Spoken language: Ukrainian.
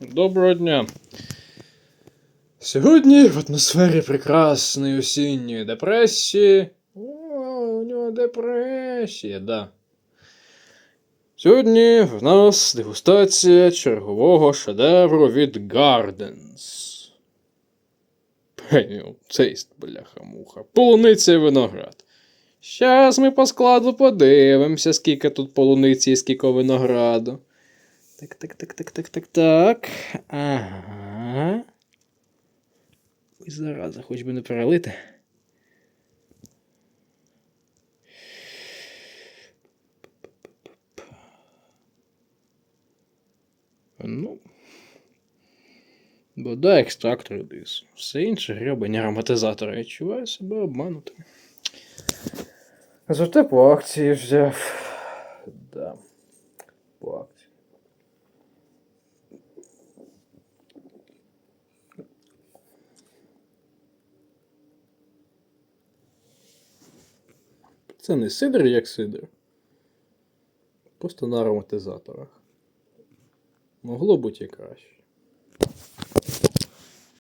Доброго дня. Сьогодні в атмосфері прекрасної осінньої депресії. О, у нього депресія, да. Сьогодні в нас дегустація чергового шедевру від Gardens. Пеню, цей бляха-муха. Полуниця і виноград. Щас ми по складу подивимося, скільки тут полуниці і скільки винограду. Так, так, так, так, так, так, так. Ага. Ой, зараза, хоч би не перелити. Ну. Бодай екстракт редису. Все інше гребані ароматизатори. Я відчуваю себе обманутим. Зате по акції взяв. Да. По акції. Це не сидр як сидр. Просто на ароматизаторах. Могло бути і краще.